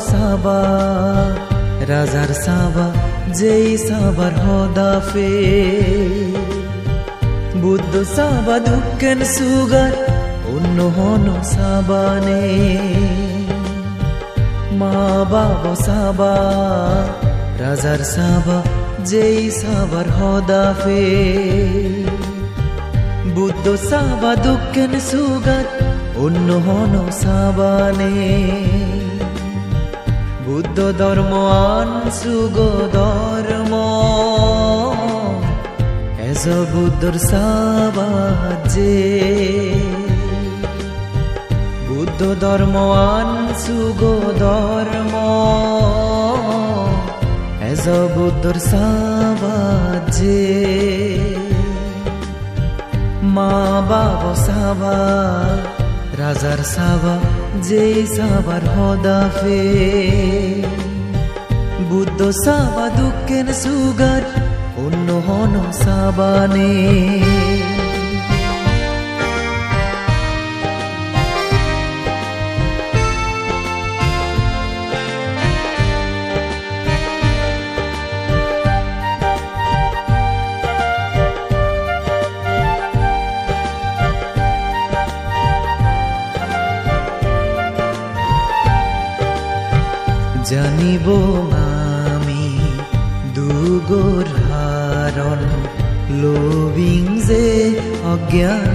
সাবা, রাজার সাবা, যেই সাবার হদাফে। বুদ্ধ সাবা দুঃখেন সুগার, অন্য হন সাবানে। মা বাবা সাবা, রাজার সাবা, যেই সাবার হদাফে। বুদ্ধ সাবা দুঃখেন সুগার, অন্য হন সাবানে। বুদ্ধ ধর্ম আন সুগ ধর্ম। এজ বুদ্ধর সাবাজে বুদ্ধ ধর্ম আন সুগ ধর্ম। এজ বুদ্ধর সাবাজে মা বাবা সাবা রাজার সাবা যেই সাবার হদাফে। বুদ্ধ সাবা দুঃখের সুগার অন্য হন সাবানে। জানিব আমি দুগোর হারণ, লোভিং যে অজ্ঞান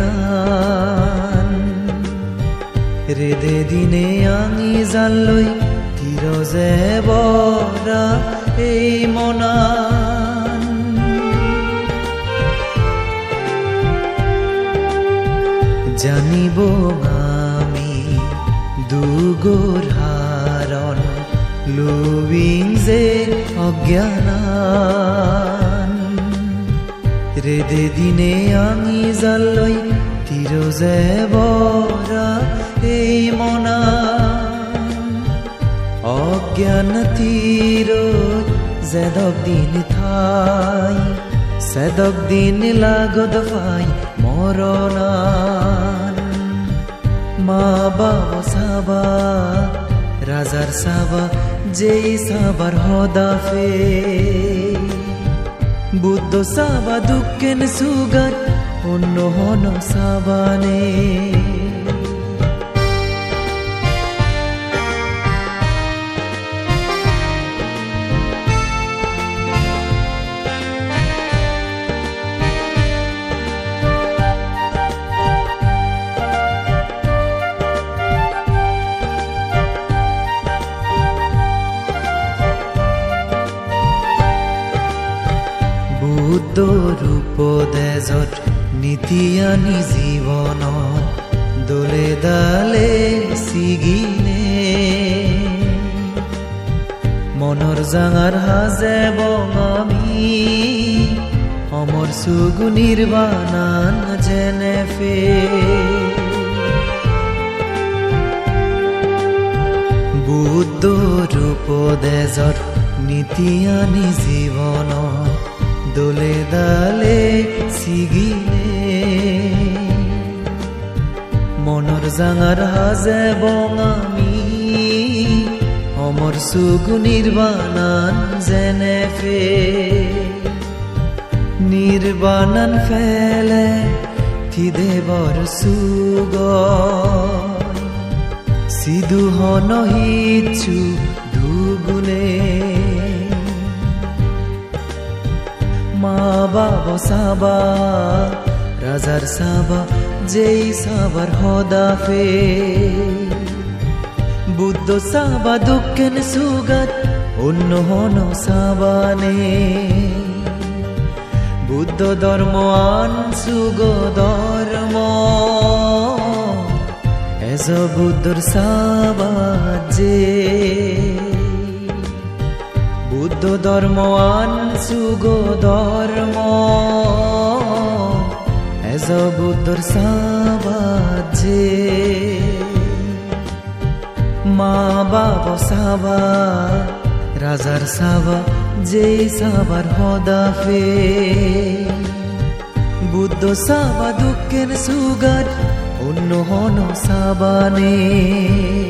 রেদে দিনে আঙি জানলৈ তীর যে বরা এই মনান। জানিব আমি দুগোর হারণ যে অজ্ঞান রেদে দিনে আমি জাল্লৈ তীর যে বরা এই মনা অজ্ঞান তীর জেদক দিন থাই, সেদক দিন লাগদ ফাই মরণান মা বাবা সাবা রাজার সাবা যেই সাবার হদাফে। বুদ্ধ সাবা দুঃখেন সুগার অন্য হন সাবানে। বুদ্ধ ৰূপ দেজত নীতি আনি জীৱনত দলে দালে ছিগিনে মনৰ জাঙাৰ সাজে বঙামি, অমৰ চুগু নিৰ্বাণান যেনে ফে। বুদ্ধ ৰূপ দেজত নীতি আনি জীৱনত দোলে দালে ছিগিলে মনৰ জাঙাৰ সাজে বঙামি অমৰ চুগু নিৰ্বাণান যেনে ফে। নিৰ্বাণান ফেলে থিদেৱৰ চুগ সিধু হন হিচু মা, বাবা, সাবা, রাজার সাবা, যেই সাবার হদাফে। বুদ্ধ সাবা দুঃখেন সুগাত, অন্য হন সাবানে। বুদ্ধ ধর্ম, আন সুগ ধর্ম। এজ বুদ্ধর সাবাজে বুদ্ধ ধর্ম, আন সুগ ধর্ম। এজ বুদ্ধর সাবাজে। মা বাবা সাবা, রাজার সাবা, যেই সাবার হদাফে। বুদ্ধ সাবা, দুঃখের সুগার, অন্য হন সাবানে।